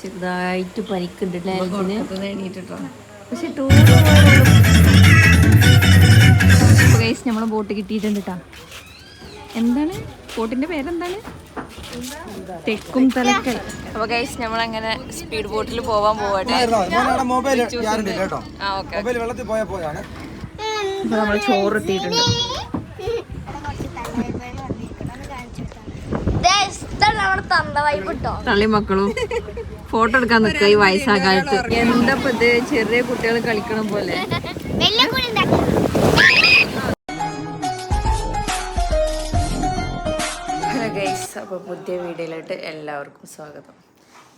ചെറുതായിട്ട് പനിക്കുണ്ട് പക്ഷെ tour guys നമ്മളെ ബോട്ട് കിട്ടിയിട്ടുണ്ട് കേട്ടോ എന്താണ്? ബോട്ടിന്റെ പേരെന്താണ്? തെക്കും തലക്കൽ. അപ്പൊ ഗൈസ് നമ്മളങ്ങനെ സ്പീഡ് ബോട്ടിൽ പോവാൻ പോവാട്ടെ. ആ ഓക്കെ മൊബൈൽ വെള്ളത്തിൽ പോയാൽ പോയാണ്. അപ്പൊ നമ്മൾ ചോറ് എത്തിയിട്ടുണ്ട് നമ്മുടെ തന്ത വൈബ് കിട്ടോ തള്ളി മക്കളും ഫോട്ടോ എടുക്കാൻ നിക്ക ഈ വയസ്സാകാലത്ത്. എന്താ ഇപ്പൊ ഇത് ചെറിയ കുട്ടികൾ കളിക്കണ പോലെ. ഗൈസ് അപ്പൊ പുതിയ വീഡിയോയിലോട്ട് എല്ലാവർക്കും സ്വാഗതം.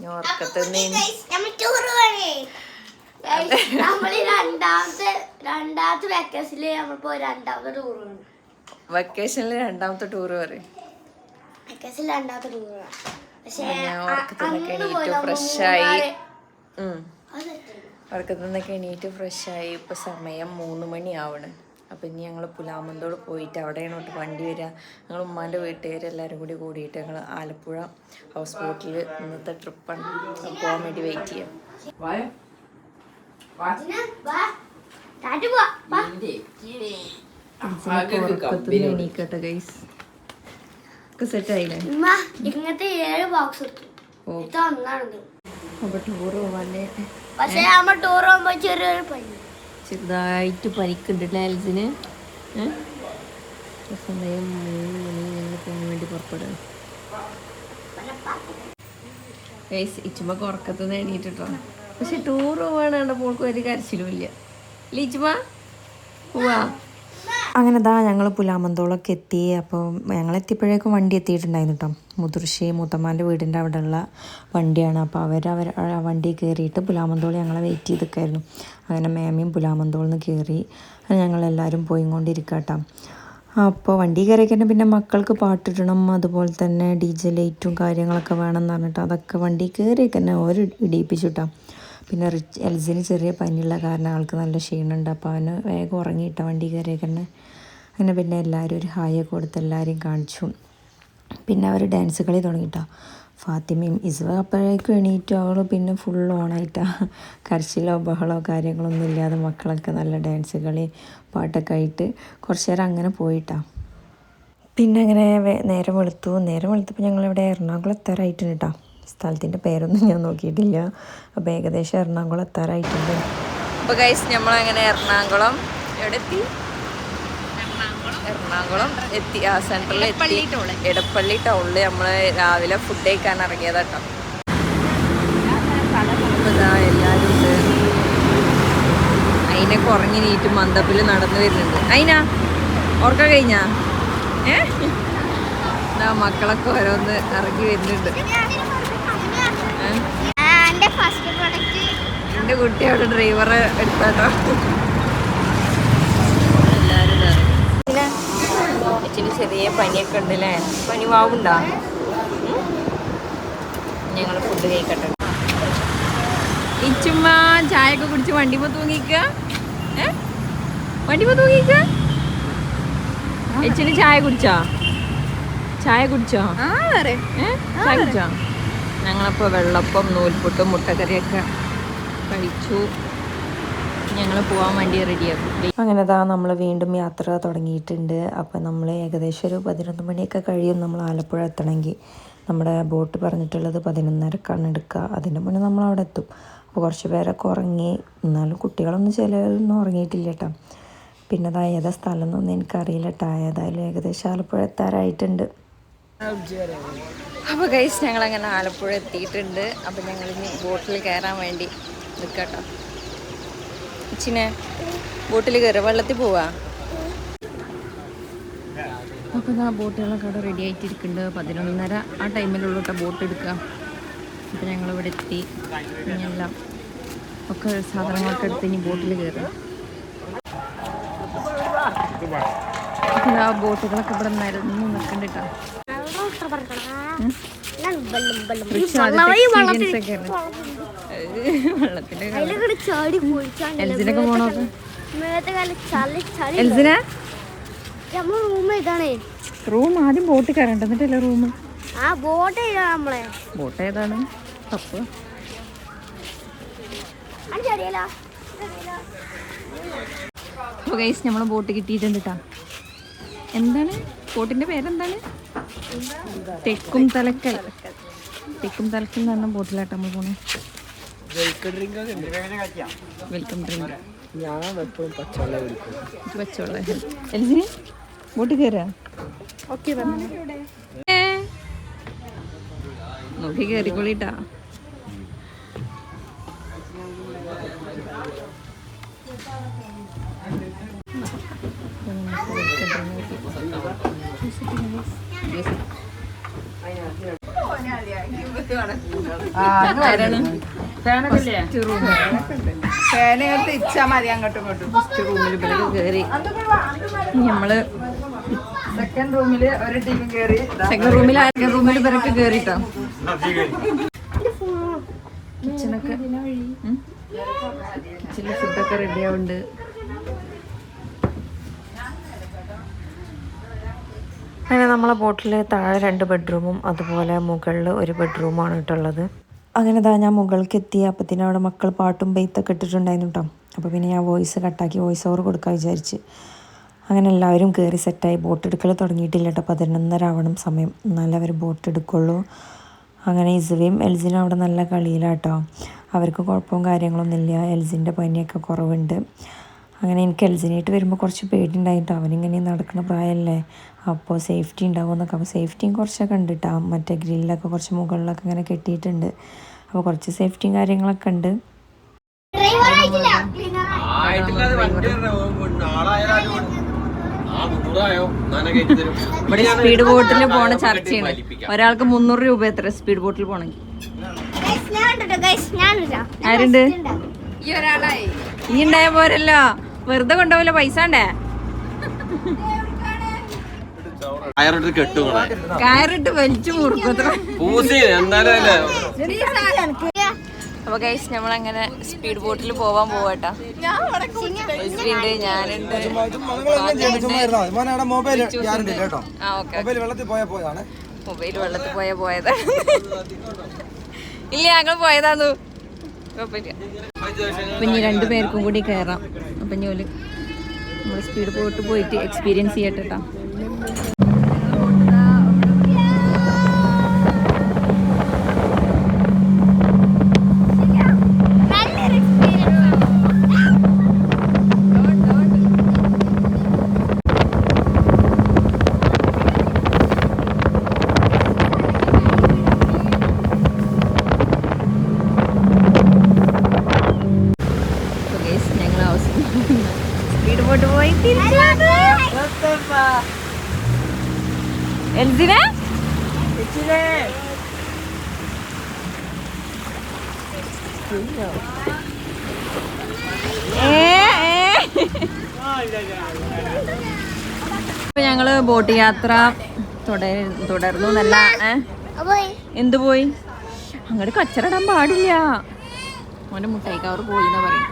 ഞാൻ ഉറക്കത്തിൽ നിന്ന് നമ്മൾ ടൂർ പോണേ നമ്മൾ രണ്ടാമത്തെ രണ്ടാമത്തെ വെക്കേഷനിൽ നമ്മളിപ്പോ രണ്ടാമത്തെ ടൂർ വെക്കേഷനിൽ രണ്ടാമത്തെ ടൂർ പറയും. ഫ്രഷായി. ഉറക്കത്തിൽ നിന്നൊക്കെ എണീറ്റ് ഫ്രഷായി. ഇപ്പൊ സമയം മൂന്ന് മണിയാവണ്. അപ്പൊ ഇനി ഞങ്ങൾ പുലാമന്തോട് പോയിട്ട് അവിടെയാണ് തൊട്ട് വണ്ടി വരിക ഞങ്ങൾ ഉമ്മാന്റെ വീട്ടുകാരെല്ലാവരും കൂടി കൂടിയിട്ട് ഞങ്ങൾ ആലപ്പുഴ ഹൗസ് ബോട്ടിൽ ഇന്നത്തെ ട്രിപ്പാണ്. പോകാൻ വേണ്ടി വെയിറ്റ് ചെയ്യാം. ഉറക്കത്തിൽ എണീക്കട്ടെ ഗൈസ് ഒക്കെ സെറ്റ് ആയില്ലേ ഇങ്ങനത്തെ ഏഴ് ബോക്സ് അപ്പൊ ടൂർ പോവാല്ലേ പക്ഷെ അമ്മ ടൂർ പോകുമ്പോ ചെറിയൊരു പണി ചെറുതായിട്ട് പനിക്കുണ്ട് ലാൽസിന് സമയം മൂന്ന് മണി ഞങ്ങൾ പോകാൻ വേണ്ടി പുറപ്പെടുക എണീറ്റിട്ടോ പക്ഷെ ടൂർ പോവാണ് കണ്ടപ്പോൾ ഒരു കരച്ചിലും ഇല്ല ഇച്ചുമ്മ പോവാ അങ്ങനെ ദാ ഞങ്ങൾ പുലാമന്തോളൊക്കെ എത്തി. അപ്പോൾ ഞങ്ങൾ എത്തിയപ്പോഴേക്കും വണ്ടി എത്തിയിട്ടുണ്ടായിരുന്നു കേട്ടോ മുതിർശ്ശി മൂത്തമ്മാന്റെ വീടിന്റെ അവിടെയുള്ള വണ്ടിയാണ്. അപ്പോൾ അവർ അവർ വണ്ടി കയറിയിട്ട് പുലാമന്തോൾ ഞങ്ങളെ വെയിറ്റ് ചെയ്തിരിക്കായിരുന്നു അങ്ങനെ മേമയും പുലാമന്തോളിൽ നിന്ന് കയറി ഞങ്ങളെല്ലാവരും പോയി കൊണ്ടിരിക്കുക കേട്ടോ അപ്പോൾ വണ്ടി കയറിയൊക്കെ പിന്നെ മക്കൾക്ക് പാട്ടിടണം അതുപോലെ തന്നെ ഡി ജെ ലൈറ്റും കാര്യങ്ങളൊക്കെ വേണം എന്ന് പറഞ്ഞിട്ട് അതൊക്കെ വണ്ടി കയറിയൊക്കെ തന്നെ ഓരോ ഇടിയിപ്പിച്ചിട്ടാ പിന്നെ റിച്ച് എൽസിന് ചെറിയ പനിയുള്ള കാരണം ആൾക്ക് നല്ല ക്ഷീണമുണ്ട്. അപ്പോൾ അവന് വേഗം ഉറങ്ങിയിട്ട വണ്ടി കയറിയൊക്കെ തന്നെ അങ്ങനെ പിന്നെ എല്ലാവരും ഒരു ഹായൊക്കെ കൊടുത്ത് എല്ലാവരെയും കാണിച്ചു. പിന്നെ അവർ ഡാൻസ് കളി തുടങ്ങിയിട്ടോ ഫാത്തിമയും ഇസുവ അപ്പോഴേക്കും എണീറ്റു. അവൾ പിന്നെ ഫുൾ ഓണായിട്ടാ കരച്ചിലോ ബഹളോ കാര്യങ്ങളൊന്നും ഇല്ലാതെ മക്കളൊക്കെ നല്ല ഡാൻസ് കളി പാട്ടൊക്കെ ആയിട്ട് കുറച്ച് നേരം അങ്ങനെ പോയിട്ടാ. പിന്നെ അങ്ങനെ നേരം വെളുത്തു. നേരം വെളുത്തപ്പോൾ ഞങ്ങളിവിടെ എറണാകുളം എത്താറായിട്ടുണ്ട് കേട്ടോ സ്ഥലത്തിന്റെ പേരൊന്നും ഞാൻ നോക്കിയിട്ടില്ല. അപ്പോൾ ഏകദേശം എറണാകുളം എത്താറായിട്ടുണ്ട്. അപ്പോൾ ഗൈസ് നമ്മളങ്ങനെ എറണാകുളം എവിടെ എത്തി എറണാകുളം എത്തി. ആ സെൻട്രലിൽ എത്തി. എടപ്പള്ളി ടൗണിൽ നമ്മൾ രാവിലെ ഫുഡ് കഴിക്കാൻ ഇറങ്ങിയതാട്ടോ എല്ലാവരും ഉണ്ട് അതിനൊക്കെ ഉറങ്ങി നീറ്റ് മന്ദപ്പിൽ നടന്നു വരുന്നുണ്ട്. അതിനാ ഓർക്കാൻ കഴിഞ്ഞാ? ഏ? മക്കളൊക്കെ ഓരോന്ന് ഇറങ്ങി വരുന്നുണ്ട് ഏ? എന്റെ ഫസ്റ്റ് പ്രൊഡക്റ്റ് എന്റെ കുട്ടി അവിടെ ഡ്രൈവറെ എടുത്താട്ടോ. ഇച്ചിരി ചെറിയ പനിയൊക്കെ ഉണ്ടല്ലേ? പനി വാവുണ്ടോ? ഞങ്ങൾ ഫുഡ് കഴിക്കട്ടെ. ഇച്ചുമ്മ ചായയൊക്കെ കുടിച്ച് വണ്ടിമ തൂങ്ങിക്ക. ഏ? പോ തൂങ്ങിക്ക? ഇച്ചിന് ചായ കുടിച്ചോ? ചായ കുടിച്ചോ? ഏ? ചായ കുടിച്ചോ? ഞങ്ങളപ്പോൾ വെള്ളപ്പം നൂൽപുട്ടും മുട്ടക്കറിയൊക്കെ കഴിച്ചു. ഞങ്ങൾ പോകാൻ വേണ്ടി റെഡിയാക്കും അങ്ങനെ ദാ നമ്മൾ വീണ്ടും യാത്ര തുടങ്ങിയിട്ടുണ്ട്. അപ്പം നമ്മൾ ഏകദേശം ഒരു പതിനൊന്ന് മണിയൊക്കെ കഴിയും നമ്മൾ ആലപ്പുഴ എത്തണമെങ്കിൽ നമ്മുടെ ബോട്ട് പറഞ്ഞിട്ടുള്ളത് പതിനൊന്നരക്കാണ് എടുക്കുക അതിന്റെ മുന്നേ നമ്മൾ അവിടെ എത്തും. അപ്പോൾ കുറച്ച് പേരൊക്കെ ഉറങ്ങി. എന്നാലും കുട്ടികളൊന്നും ചിലരൊന്നും ഉറങ്ങിയിട്ടില്ല കേട്ടോ പിന്നെ അതാ ഏതാ സ്ഥലം എന്നൊന്നും എനിക്കറിയില്ല കേട്ടോ ഏതായാലും ഏകദേശം ആലപ്പുഴ എത്താറായിട്ടുണ്ട്. അപ്പോൾ ഗൈസ് ഞങ്ങളങ്ങനെ ആലപ്പുഴ എത്തിയിട്ടുണ്ട്. അപ്പോൾ ഞങ്ങൾ ഇനി ബോട്ടിൽ കയറാൻ വേണ്ടി നിൽക്കട്ടോ. ഇച്ചിനെ ബോട്ടിൽ കയറി വെള്ളത്തിൽ പോവാ. അപ്പോൾ ആ ബോട്ടുകളൊക്കെ അവിടെ റെഡി ആയിട്ടിരിക്കുന്നുണ്ട്. പതിനൊന്നര ആ ടൈമിലുള്ള ബോട്ട് എടുക്കുക അപ്പോൾ ഞങ്ങൾ ഇവിടെ എത്തി. ഇനിയെല്ലാം എല്ലാം ഒക്കെ സാധനങ്ങളൊക്കെ എടുത്ത് ഇനി ബോട്ടിൽ കയറും. അപ്പോൾ ആ ബോട്ടുകളൊക്കെ ഇവിടെ നിരന്ന് നിൽക്കുന്നുണ്ട് കേട്ടോ വെള്ളത്തിന്റെ എൽസിനൊക്കെ എൽസിന റൂം ആദ്യം ബോട്ടിൽ കയറണ്ട എന്നിട്ടല്ലേ റൂം ബോട്ട് ഏതാണ്? തപ്പ്. ഗൈസ് നമ്മൾ ബോട്ട് കിട്ടിയിട്ടുണ്ട് കേട്ടോ എന്താണ്? ബോട്ടിന്റെ പേരെന്താണ്? തെക്കും തലക്കൽ തെക്കും തലക്കൽ എന്ന് പറഞ്ഞ ബോട്ടിലാട്ടോ നമ്മൾ പോണേ. വെൽക്കം ഡ്രിങ്ക് ഞാൻ എപ്പോഴും പച്ചവെള്ളം കുടിക്കും. വെച്ചോളെ എൽസിന് ബോട്ട് കയറാ ഓക്കെ നോക്കി കയറിക്കൊള്ളിട്ടാ ഇച്ചാ മതി അങ്ങോട്ടും ഇങ്ങോട്ടും. റൂമിൽ ഇവരൊക്കെ കയറി നമ്മൾ സെക്കൻഡ് റൂമിൽ ഒരു ടീം കയറി സെക്കൻഡ് റൂമിൽ ആരൊക്കെ റൂമിൽ ഇവരൊക്കെ കയറിട്ടോ കിച്ചണൊക്കെ കിച്ചണിൽ ഫുഡൊക്കെ റെഡി ആവുന്നുണ്ട് അങ്ങനെ നമ്മളെ ബോട്ടിൽ താഴെ രണ്ട് ബെഡ്റൂമും അതുപോലെ മുകളിൽ ഒരു ബെഡ്റൂമാണ് കേട്ടുള്ളത് അങ്ങനെ താ ഞാൻ മുകൾക്ക് എത്തി അപ്പത്തിന് അവിടെ മക്കൾ പാട്ടും ബെയ്ത്തൊക്കെ ഇട്ടിട്ടുണ്ടായിരുന്നു കേട്ടോ അപ്പോൾ പിന്നെ ഞാൻ വോയിസ് കട്ടാക്കി വോയിസ് ഓവർ കൊടുക്കാൻ വിചാരിച്ച്. അങ്ങനെ എല്ലാവരും കയറി സെറ്റായി ബോട്ട് എടുക്കൽ തുടങ്ങിയിട്ടില്ല കേട്ടോ പതിനൊന്നര ആവണം സമയം. എന്നാലേ അവർ ബോട്ട് എടുക്കുള്ളൂ. അങ്ങനെ ഇസുവയും എൽസിനും അവിടെ നല്ല കളിയിലാട്ടോ അവർക്ക് കുഴപ്പവും കാര്യങ്ങളൊന്നുമില്ല. എൽസിന്റെ പനിയൊക്കെ കുറവുണ്ട്. അങ്ങനെ എനിക്ക് എൽജിനായിട്ട് വരുമ്പോൾ കുറച്ച് പേടിയുണ്ടായിട്ടോ. അവനിങ്ങനെ നടക്കുന്ന പ്രായമല്ലേ അപ്പോൾ സേഫ്റ്റി ഉണ്ടാവും എന്നൊക്കെ. അപ്പോൾ സേഫ്റ്റിയും കുറച്ചൊക്കെ ഉണ്ട് കേട്ടോ മറ്റേ ഗ്രില്ലൊക്കെ കുറച്ച് മുകളിലൊക്കെ ഇങ്ങനെ കെട്ടിയിട്ടുണ്ട്. അപ്പോൾ കുറച്ച് സേഫ്റ്റിയും കാര്യങ്ങളൊക്കെ ഉണ്ട്. ഡ്രൈവർ ആയിട്ടില്ല ഇവിടെ സ്പീഡ് ബോട്ടിൽ പോണ ചർച്ചയാണ് ഒരാൾക്ക് മുന്നൂറ് രൂപ എത്ര സ്പീഡ് ബോട്ടിൽ പോണെങ്കിൽ ആരുണ്ട്? ഈ ഉണ്ടായ പോരല്ലോ. വെറുതെ കൊണ്ടുപോകില്ല പൈസ ഉണ്ടേ കെട്ടുകളെ കയറിട്ട് വലിച്ചു അപ്പൊ ഗൈസ് നമ്മളങ്ങനെ സ്പീഡ് ബോട്ടിൽ പോവാൻ പോവാട്ടാ. ഞാനുണ്ട്. മൊബൈൽ വെള്ളത്തിൽ പോയാ പോയതാ ഇല്ല ഞങ്ങൾ പോയതാന്നു. അപ്പൊ ഇനി രണ്ടു പേർക്കും കൂടി കയറാം അപ്പൊ ഇനി നമ്മൾ സ്പീഡ് പോയിട്ട് പോയിട്ട് എക്സ്പീരിയൻസ് ചെയ്യട്ടെ ട്ടോ. നല്ലൊരു എക്സ്പീരിയൻസ് അപ്പൊ ഗൈസ് ഞങ്ങൾ അവസാനം സ്പീഡ് ബോട്ട് പോയി തിരിച്ചു എൽസിനെ. ഇപ്പൊ ഞങ്ങൾ ബോട്ട് യാത്ര തുടർ- തുടർന്നു. എന്നല്ല അപ്പൊ എന്ത് പോയി? അങ്ങോട്ട് കച്ചറടാൻ പാടില്ല. മോന്റെ മുട്ടായി കവർ പോയി എന്നാ പറയും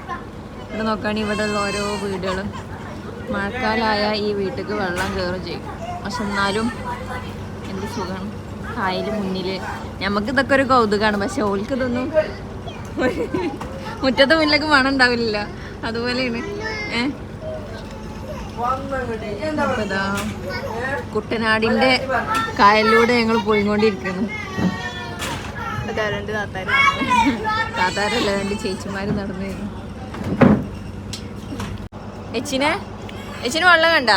ഇവിടെ നോക്കുകയാണെങ്കിൽ ഇവിടെ ഉള്ള ഓരോ വീടുകളും. മഴക്കാലമായ ഈ വീട്ടിലേക്ക് വെള്ളം കയറും ചെയ്യും. പക്ഷെ എന്നാലും സുഖമാണ് കായൽ മുന്നിൽ നമുക്ക് ഇതൊക്കെ ഒരു കൗതുകമാണ് പക്ഷെ ഓൾക്ക് ഇതൊന്നും മുറ്റത്തെ മുന്നിലേക്ക് മണം ഉണ്ടാവില്ല അതുപോലെയാണ്. ഏഹ് കുട്ടനാടിന്റെ കായലിലൂടെ ഞങ്ങൾ പോയിക്കൊണ്ടിരിക്കുന്നു. താത്താരല്ല രണ്ട് ചേച്ചിമാര് നടന്നു വരുന്നു. എച്ചിനെ? എച്ചിന് വെള്ളം കണ്ട?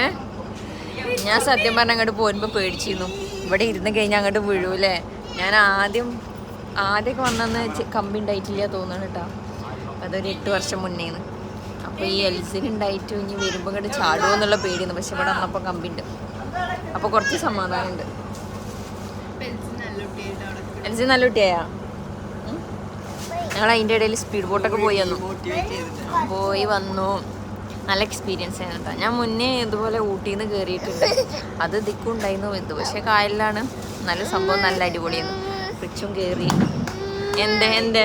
ഏ? ഞാൻ സത്യം പറഞ്ഞ അങ്ങോട്ട് പോരുമ്പോൾ പേടിച്ചിരുന്നു. ഇവിടെ ഇരുന്ന് കഴിഞ്ഞാൽ അങ്ങോട്ട് വീഴൂലേ? ഞാൻ ആദ്യം ആദ്യമൊക്കെ വന്നെന്ന് കമ്പി ഉണ്ടായിട്ടില്ല തോന്നണം കേട്ടോ അതൊരു എട്ട് വർഷം മുന്നേന്ന്. അപ്പോൾ ഈ എൽസിൽ ഉണ്ടായിട്ട് ഇനി വരുമ്പോൾ ഇങ്ങോട്ട് ചാടുമോ എന്നുള്ള പേടിയാണ് പക്ഷെ ഇവിടെ വന്നപ്പോൾ കമ്പി ഉണ്ട്. അപ്പോൾ കുറച്ച് സമാധാനമുണ്ട് എൽസി നല്ല കുട്ടിയായാ? ഞങ്ങൾ അതിന്റെ ഇടയിൽ സ്പീഡ് ബോട്ടൊക്കെ പോയി വന്നു. പോയി വന്നു. നല്ല എക്സ്പീരിയൻസ് ആയിരുന്നു കേട്ടോ ഞാൻ മുന്നേ ഇതുപോലെ ഊട്ടിയിൽ നിന്ന് കയറിയിട്ടുണ്ട് അത് ദിക്കുണ്ടായിരുന്നു ഇത് പക്ഷേ കായലിലാണ്. നല്ല സംഭവം നല്ല അടിപൊളിയാണ് റിച്ചും കയറി എന്ത് എന്ത്?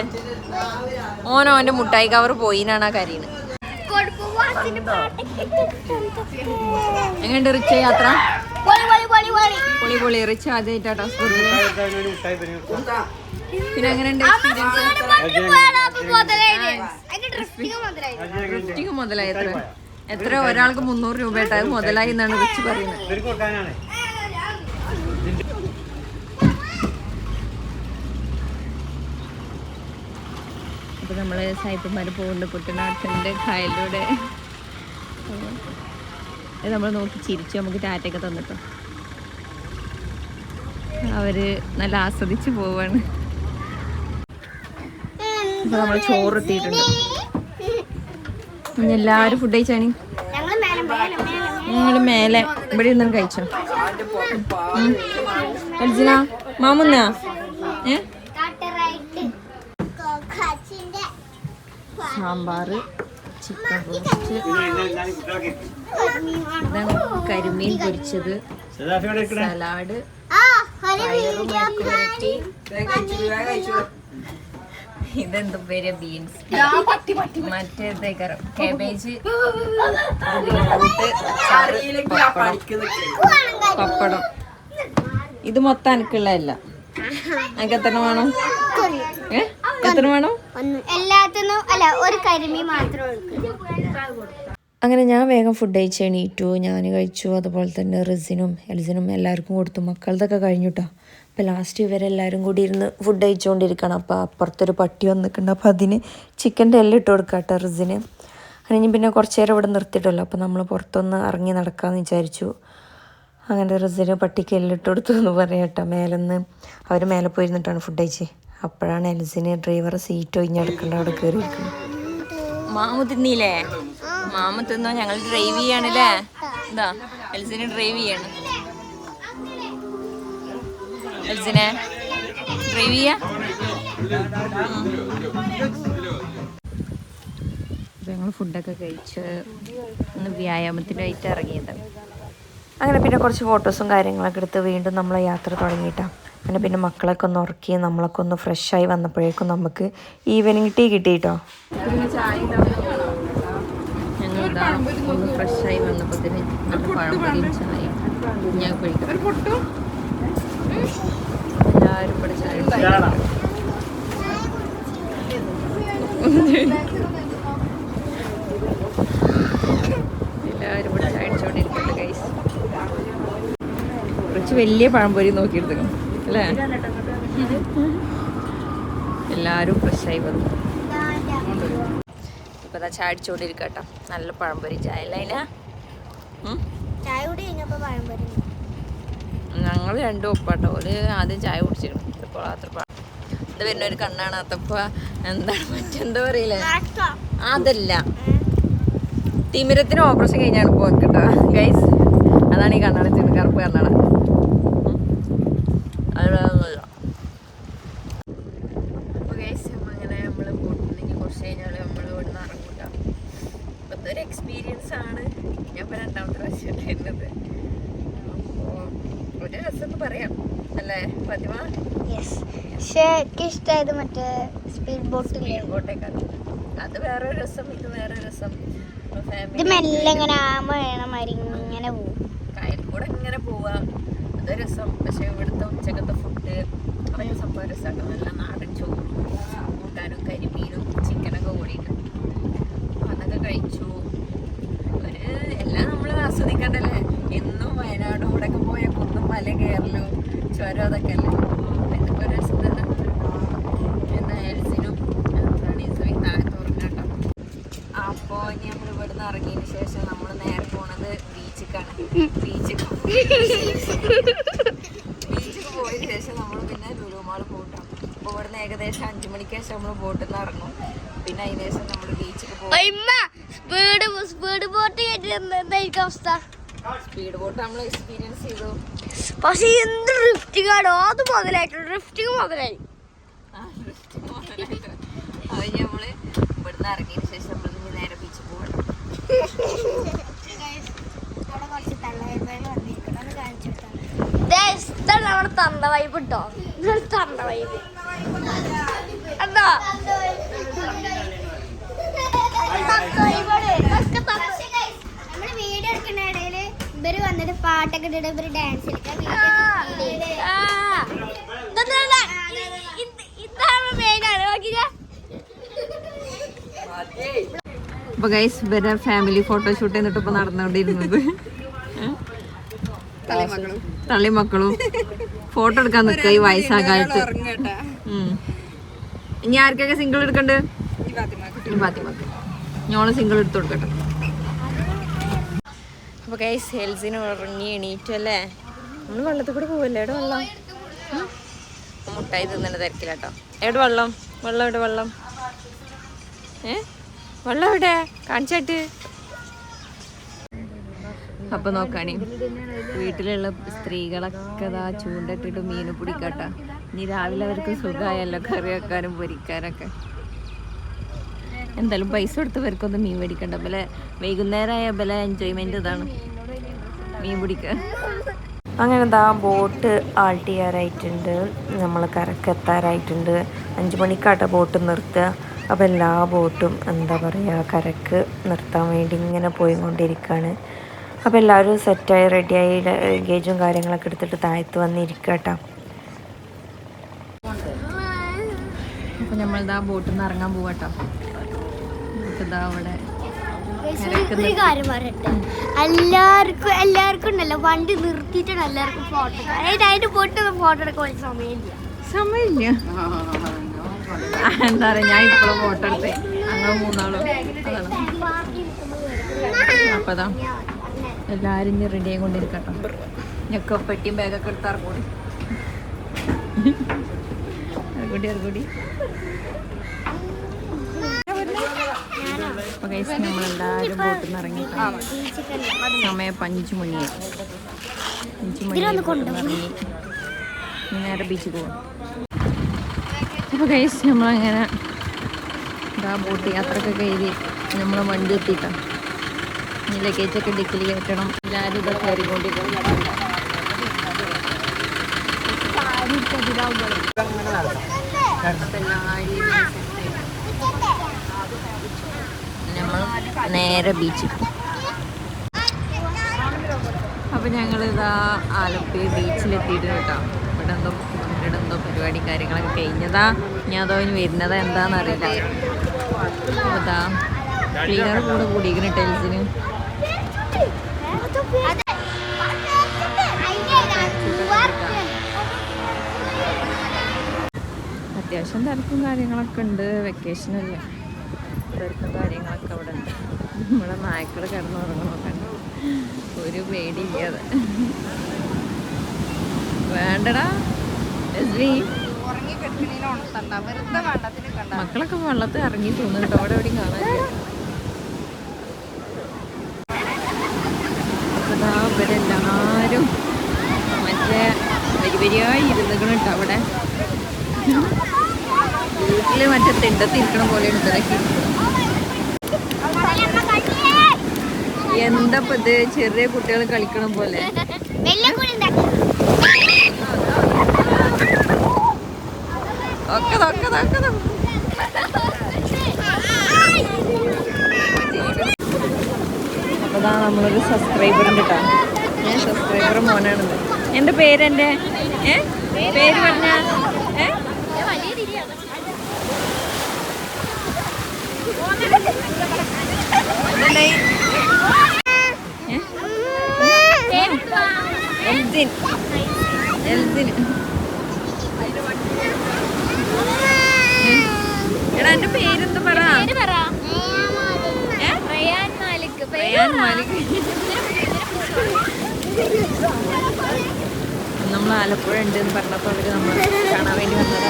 ഓനോ അവന്റെ മുട്ടായി കവർ പോയിന്നാണ് ആ കരീന്. എങ്ങനെയുണ്ട് റിച്ച യാത്ര? പൊളി പൊളി പൊളി പൊളി പൊളി പൊളി റിച്ച് ആദ്യമായിട്ടാട്ടോ സ്കൂളിൽ പിന്നെ എങ്ങനെയുണ്ട് ഡ്രിഫ്റ്റിംഗ് മുതലായി എത്ര എത്ര ഒരാൾക്ക് മുന്നൂറ് രൂപ ആയിട്ട് അത് മുതലായി എന്നാണ് റിച്ച് പറയുന്നത് അപ്പൊ നമ്മൾ സായിപ്പന്മാര് പോകുന്നുണ്ട് കുട്ടനാട്ടിന്റെ കായലിലൂടെ നമ്മൾ നോക്കി ചിരിച്ചു നമുക്ക് ടാറ്റയൊക്കെ തന്നിട്ടോ അവർ നല്ല ആസ്വദിച്ച് പോവാണ്. അപ്പൊ നമ്മൾ ചോറ് എല്ലാവരും ഫുഡ് കഴിച്ചാണി ഞങ്ങൾ മേലെ മേലെ മേലെ നിങ്ങൾ മേലെ. ഇവിടെ ഇരുന്നു കഴിച്ചോ? അർജുന മാമുന്ന സാമ്പാറ് ചിക്കൻ പൊരിച്ച്. കരിമീൻ പൊരിച്ചത്. സലാഡ്. ഇതെന്ത് പേര്? ബീൻസ്. മറ്റേതേക്കരം കാബേജ്. പപ്പടം. ഇത് മൊത്തം എനിക്കുള്ളതല്ല എനിക്ക് എത്ര വേണം? ഏ? എത്ര വേണം? എല്ലാത്തിനും അല്ല ഒരു കരിമീൻ മാത്രം അങ്ങനെ ഞാൻ വേഗം ഫുഡ് കഴിച്ച് എണീറ്റു. ഞാൻ കഴിച്ചു. അതുപോലെ തന്നെ റിസിനും എൽസിനും എല്ലാവർക്കും കൊടുത്തു. മക്കളതൊക്കെ കഴിഞ്ഞുട്ടോ. അപ്പോൾ ലാസ്റ്റ് ഇവരെല്ലാവരും കൂടി ഇരുന്ന് ഫുഡ് കഴിച്ചുകൊണ്ടിരിക്കണം അപ്പോൾ അപ്പുറത്തൊരു പട്ടി വന്നിട്ടുണ്ട്. അപ്പോൾ അതിന് ചിക്കന്റെ എല്ലാം ഇട്ട് കൊടുക്കാം കേട്ടോ റിസിന് അങ്ങനെ പിന്നെ കുറച്ച് നേരം ഇവിടെ നിർത്തിയിട്ടല്ലോ. അപ്പോൾ നമ്മൾ പുറത്തൊന്ന് ഇറങ്ങി നടക്കാമെന്ന് വിചാരിച്ചു. അങ്ങനെ റിസിന് പട്ടിക്ക് എല്ലാം ഇട്ട് കൊടുത്തു എന്ന് പറയാം കേട്ടോ. മേലെന്ന് അവർ മേലെ പോയിരുന്നിട്ടാണ് ഫുഡ് കഴിച്ചത് അപ്പോഴാണ് എൽസിന് ഡ്രൈവർ സീറ്റ് ഒഴിഞ്ഞെടുക്കേണ്ട അവിടെ കയറിയിരിക്കുന്നത് മാമു തിന്നില്ലേ? മാമു തിന്നോ? ഞങ്ങൾ ഡ്രൈവ് ചെയ്യാണല്ലേ? എന്താ എൽസിനെ ഡ്രൈവ് ചെയ്യാണ്. എൽസിനെ ഡ്രൈവ് ചെയ്യാ? ഞങ്ങൾ ഫുഡൊക്കെ കഴിച്ച് ഒന്ന് വ്യായാമത്തിനായിട്ട് ഇറങ്ങിയത്. അങ്ങനെ പിന്നെ കുറച്ച് ഫോട്ടോസും കാര്യങ്ങളൊക്കെ എടുത്ത് വീണ്ടും നമ്മൾ യാത്ര തുടങ്ങിയിട്ടാണ് അങ്ങനെ പിന്നെ മക്കളൊക്കെ ഒന്ന് ഉറക്കി നമ്മളൊക്കെ ഒന്ന് ആയി വന്നപ്പോഴേക്കും നമുക്ക് ഈവനിങ് ടീ കിട്ടി കേട്ടോ ഞാൻ എല്ലാവരും കുറച്ച് വലിയ പഴംപൊരി നോക്കിയെടുത്തേക്കും അല്ലേ? എല്ലാവരും ഫ്രഷായി വന്നു. ഇപ്പൊ അതാ ചായ അടിച്ചോണ്ടിരിക്കട്ടോ നല്ല പഴംപൊരി ചായ അല്ല ഞങ്ങൾ രണ്ടും ഒപ്പാട്ടോ. ഒരു ആദ്യം ചായ കുടിച്ചിരുന്നു. ഇപ്പോൾ അത്ര ഇത് വരുന്ന ഒരു കണ്ണാണ് കണ്ണാണാത്തപ്പോ എന്താണ് മറ്റെന്താ പറയില്ലേ? അതല്ല. തിമിരത്തിന് ഓപ്പറേഷൻ കഴിഞ്ഞാണ് ഇപ്പോൾ കേട്ടോ ഗൈസ് അതാണ് ഈ കണ്ണടച്ചിട്ട് കറുപ്പ് കണ്ണട ഉം. അതൊന്നുമില്ല അപ്പോൾ ഗൈസ് അങ്ങനെ നമ്മൾ പോയിട്ടുണ്ടെങ്കിൽ കുറച്ച് കഴിഞ്ഞാൽ നമ്മൾ ഇവിടെ നിന്ന് ഇറങ്ങൂട്ടോ അപ്പോൾ ഒരു എക്സ്പീരിയൻസ് ആണ് ഞാൻ ഇപ്പോൾ രണ്ടാമത്തെ പ്രാവശ്യം വരുന്നത് അപ്പോൾ ഒരു രസം എന്ന് പറയാം അല്ലേ ഫാത്തിമ യെസ് പക്ഷേ എനിക്ക് ഇഷ്ടമായത് മറ്റേ സ്പീഡ് ഇങ്ങോട്ടേക്കാണ് അത് വേറെ രസം ഇത് വേറെ രസം. ഇത് മെല്ലെ ഇങ്ങനെ ആമ വേണം മാതിരി ഇങ്ങനെ പോകും കായൽ കൂടെ ഇങ്ങനെ പോവാ. അത് രസം. പക്ഷെ ഇവിടുത്തെ ഉച്ചക്കത്തെ ഫുഡ് അതൊക്കെ സംഭവം രസമാണ് നല്ല നാടൻ ചോറും കൂട്ടാനും കരിമീനും ചിക്കനൊക്കെ ഓടിയിട്ട് അതൊക്കെ കഴിച്ചു. ഒരു എല്ലാം നമ്മൾ ആസ്വദിക്കണ്ടല്ലേ? എന്നും വയനാടും ഇവിടെയൊക്കെ പോയ കുന്നും മല കയറലും ചുരം അതൊക്കെ അല്ലേ അപ്പൊ ഇതൊക്കെ ഒരു രസം തന്നെ എന്നാ എൽസിനും എന്താണ് ഈ സമയം താഴത്ത് ഉറങ്ങാട്ടോ അപ്പോൾ ഇനി നമ്മൾ ഇവിടുന്ന് ഇറങ്ങിയതിന് ശേഷം നമ്മൾ നേരെ പോണത് ബീച്ചിക്കാണ് ബീച്ചിക്ക് ബീച്ചിക്ക് പോയതിന് ശേഷം നമ്മൾ പിന്നെ ലുലുമാൾ പോകട്ടോ അപ്പോൾ ഇവിടുന്ന് ഏകദേശം അഞ്ച് മണിക്ക് ശേഷം നമ്മൾ ബോട്ടിൽ നിന്ന് ഇറങ്ങും പിന്നെ അതിന് ശേഷം നമ്മൾ ബീച്ചിക്ക് പോകും സ്പീഡ് സ്പീഡ് ബോട്ട് എന്തായിരിക്കും അവസ്ഥ സ്പീഡ് ബോട്ട് നമ്മൾ എക്സ്പീരിയൻസ് ചെയ്തു പക്ഷെ എന്ത് ഡ്രിഫ്റ്റിംഗ് ആണോ അത് മുതലായിട്ട് ഡ്രിഫ്റ്റിംഗ് മുതലായി അത് നമ്മൾ ഇവിടുന്ന് ഇറങ്ങിയതിന് ശേഷം നമ്മൾ ഇനി നേരെ ബീച്ചിൽ പോകണം നമ്മുടെ തന്ത വൈബ് ഇട്ടോ തന്ത വൈബ് എന്താ വൈബാണ്. തക്ക തക്ക. ഇവർ വന്നിട്ട് പാട്ടൊക്കെ ഇട്ടിട്ട് ഇവർ ഡാൻസ് ഇപ്പൊ ഗൈസ് ഇവരെ ഫാമിലി ഫോട്ടോഷൂട്ട് ചെയ്തിട്ട് ഇപ്പൊ നടന്നുകൊണ്ടിരുന്നത്. തള്ളി മക്കളും ഫോട്ടോ എടുക്കാൻ നിക്ക ഈ വയസ്സാ കാലത്ത് ഇനി ആർക്കൊക്കെ സിംഗിൾ എടുക്കണ്ട്? ഞോൾ സിംഗിൾ എടുത്തു കൊടുക്കട്ടെ. അപ്പൊ ഗൈസ് ഹെൽസിന് ഉറങ്ങി എണീറ്റു അല്ലേ? നമ്മൾ വെള്ളത്തിൽ കൂടെ പോവല്ലേ? എവിടെ വെള്ളം? മുട്ടായി തിന്നണ്ട തിരക്കിലാട്ടോ എവിടെ വെള്ളം? വെള്ളം എവിടെ? വെള്ളം? ഏ? വെള്ളം എവിടെ? കാണിച്ചാട്ട് അപ്പൊ നോക്കാണി. വീട്ടിലുള്ള സ്ത്രീകളൊക്കെ ഇതാ ചൂണ്ടിട്ടിട്ട് മീൻ പിടിക്കട്ടെ. ഇനി രാവിലെ അവർക്ക് സുഖമായല്ലോ കറി വെക്കാനും പൊരിക്കാനൊക്കെ. എന്തായാലും പൈസ കൊടുത്ത് ഇവർക്കൊന്നും മീൻ മേടിക്കണ്ട ബല വൈകുന്നേരമായ ബല എൻജോയ്മെന്റ് ഇതാണ്. മീൻ പിടിക്കുക അങ്ങനെ ദാ ബോട്ട് ആൾട്ട് ചെയ്യാറായിട്ടുണ്ട് നമ്മൾ കരക്കെത്താറായിട്ടുണ്ട്. അഞ്ച് മണിക്കാട്ട ബോട്ട് നിർത്തുക. അപ്പോൾ എല്ലാ ബോട്ടും എന്താ പറയുക കരക്ക് നിർത്താൻ വേണ്ടി ഇങ്ങനെ പോയിക്കൊണ്ടിരിക്കുകയാണ് അപ്പോൾ എല്ലാവരും സെറ്റായി റെഡിയായി ലഗേജും കാര്യങ്ങളൊക്കെ എടുത്തിട്ട് താഴത്ത് വന്നിരിക്കുക കേട്ടോ അപ്പോൾ നമ്മളിതാ ബോട്ടിൽ നിന്ന് ഇറങ്ങാൻ പോവാട്ടോ ഇതാ അവിടെ? ഒരു കാര്യം പറയട്ടെ. എല്ലാവർക്കും എല്ലാവർക്കും ഉണ്ടല്ലോ വണ്ടി നിർത്തിയിട്ടാണ് എല്ലാവർക്കും ഫോട്ടോ അതായത് അതിന്റെ പോയിട്ട് ഫോട്ടോ എടുക്കാൻ സമയമില്ല. സമയമില്ല. എന്താ പറയാ ഞാൻ ഇപ്പോഴും ഫോട്ടോ എടുത്തേ. ഞങ്ങൾ മൂന്നാളും. അതാണ്. അപ്പൊ അതാ എല്ലാരും ഇനി റെഡി ആയിക്കൊണ്ടിരിക്കട്ടോ. ഞൊക്കെ പെട്ടിയും ബാഗൊക്കെ എടുത്ത് കൂടി അറുകൂടി ഇറങ്ങൂടി. അപ്പൊ കഴിച്ച് നമ്മളെല്ലാരും ബോട്ടിൽ നിന്ന് ഇറങ്ങി സമയം അഞ്ച് മണിയായി അഞ്ച് ബോട്ടിൽ ഇറങ്ങി ഇനി നേരെ ബീച്ചിൽ പോകും അപ്പോൾ കഴിച്ച് നമ്മളങ്ങനെ ഇതാ ബോട്ട് യാത്രയൊക്കെ കയറി നമ്മൾ വണ്ടി എത്തിയിട്ട. ഇനി ലഗേജൊക്കെ ഡിക്കിൽ കയറ്റണം. എല്ലാവരും ഇതൊക്കെ കയറിക്കൊണ്ടിരിക്കണം നമ്മൾ നേരെ ബീച്ചിൽ അപ്പോൾ ഞങ്ങളിതാ ആലപ്പി ബീച്ചിലെത്തിയിട്ട് കേട്ടോ. ഇവിടെ എന്തോ ഇവിടെ എന്തോ പരിപാടി കാര്യങ്ങളൊക്കെ കഴിഞ്ഞതാ. ഞാൻ അതോ ഇനി വരുന്നതാ എന്താണെന്നറിയില്ല അതാ ക്ലീനർ കൂടെ കൂടിയിരിക്കണ ടൈൽസിന് അത്യാവശ്യം തിരക്കും കാര്യങ്ങളൊക്കെ ഉണ്ട്. വെക്കേഷനല്ലേ തിരക്കും കാര്യങ്ങളൊക്കെ അവിടെ ഉണ്ട് നമ്മുടെ നായ്ക്കൾ കിടന്നു ഉറങ്ങണമൊക്കെ ഒരു പേടിയില്ലാതെ വേണ്ടടാ മക്കളൊക്കെ വെള്ളത്തിൽ ഇറങ്ങി തോന്നുന്നുണ്ട് അവിടെ എവിടെയും കാണാൻ അതാ ഇവരെല്ലാരും മറ്റേ വരി വരിയായി ഇരുന്നുകളുണ്ട് അവിടെ. വീട്ടിൽ മറ്റേ തിണ്ടത്തിരിക്കണ പോലെ ഇരിക്കുന്നത്. എന്താ ഇത്? ചെറിയ കുട്ടികൾ കളിക്കണ പോലെ. ഒക്കെ ഒക്കെ ഒക്കെ ഇതാ നമ്മളൊരു സബ്സ്ക്രൈബർ ഉണ്ട് കേട്ടോ ഞാൻ സബ്സ്ക്രൈബർ മോനാണെന്ന് എന്റെ പേരെന്റെ ഏ? പേര് പറഞ്ഞ? ഏ? എൽദിൻ. എൽദിൻ. എടാ എന്റെ പേരെന്ത് പറ? നമ്മൾ ആലപ്പുഴ ഉണ്ട് എന്ന് പറഞ്ഞപ്പോൾ അവർ നമ്മൾ കാണാൻ വേണ്ടി വന്നതാണ്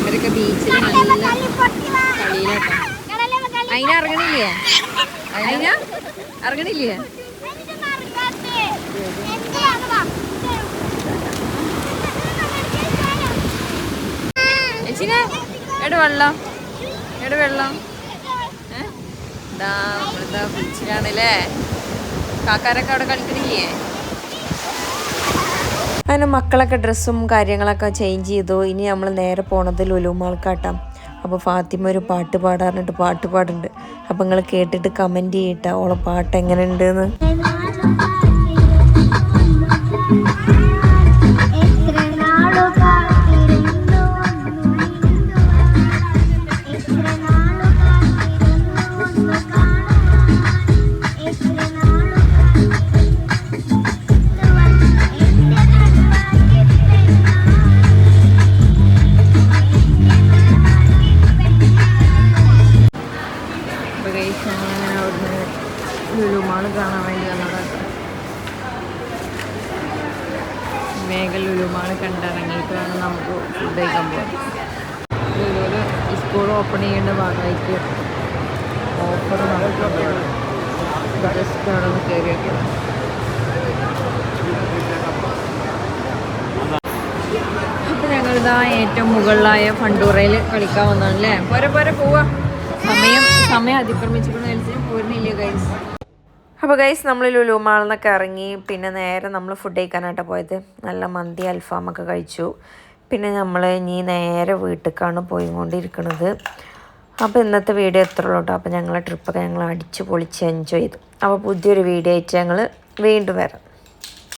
ഇവരൊക്കെ ബീച്ചിൽ നല്ല കളിയിലാട്ടോ. അതിനെ ഇറങ്ങണില്ലേ അതിനെ ഇറങ്ങണില്ലേ ചേച്ചിനെ? എവിടെ വെള്ളം? എവിടെ വെള്ളം? ഇതാ നമ്മളിതാ ബീച്ചിലാണല്ലേ? കാക്കാരൊക്കെ അവിടെ കളിക്കണില്ലേ? അങ്ങനെ മക്കളൊക്കെ ഡ്രസ്സും കാര്യങ്ങളൊക്കെ ചേഞ്ച് ചെയ്തു. ഇനി നമ്മൾ നേരെ പോണത് ലുലുമാൾക്കാട്ടാം അപ്പോൾ ഫാത്തിമ ഒരു പാട്ട് പാടാറുണ്ട് പാട്ട് പാടുന്നുണ്ട്. അപ്പോൾ നിങ്ങൾ കേട്ടിട്ട് കമന്റ് ചെയ്യട്ടോ. ഓളെ പാട്ട് എങ്ങനെയുണ്ട് സ്കൂൾ ഓപ്പൺ ചെയ്യേണ്ട ഭാഗമായിട്ട് ഓഫർ നടക്കുന്നുണ്ട്. ജസ്റ്റ് അവിടെ ഒന്ന് കയറി വെക്കണം അപ്പോൾ ഞങ്ങളിതാ ഏറ്റവും മുകളിലായ ഫണ്ടൂറയിൽ കളിക്കാൻ വന്നതാണ് അല്ലേ പോരെ പോരെ പോവാ. സമയം സമയം അതിക്രമിച്ചിരിക്കുന്ന മത്സരം പോരുന്നില്ല ഗൈസ് അപ്പോൾ ഗൈസ് നമ്മൾ ലുലു മാളിൽ നിന്നൊക്കെ ഇറങ്ങി പിന്നെ നേരെ നമ്മൾ ഫുഡ് കഴിക്കാനായിട്ട് പോയത്. നല്ല മന്തി അൽഫാമൊക്കെ കഴിച്ചു. പിന്നെ നമ്മൾ ഇനി നേരെ വീട്ടിലേക്കാണ് പോയിക്കൊണ്ടിരിക്കുന്നത് അപ്പോൾ ഇന്നത്തെ വീഡിയോ എത്ര ഉള്ളൂ കേട്ടോ. അപ്പോൾ ഞങ്ങളെ ട്രിപ്പൊക്കെ ഞങ്ങൾ അടിച്ച് പൊളിച്ച് എൻജോയ് ചെയ്തു. അപ്പോൾ പുതിയൊരു വീഡിയോ ആയിട്ട് ഞങ്ങൾ വീണ്ടും വരാം.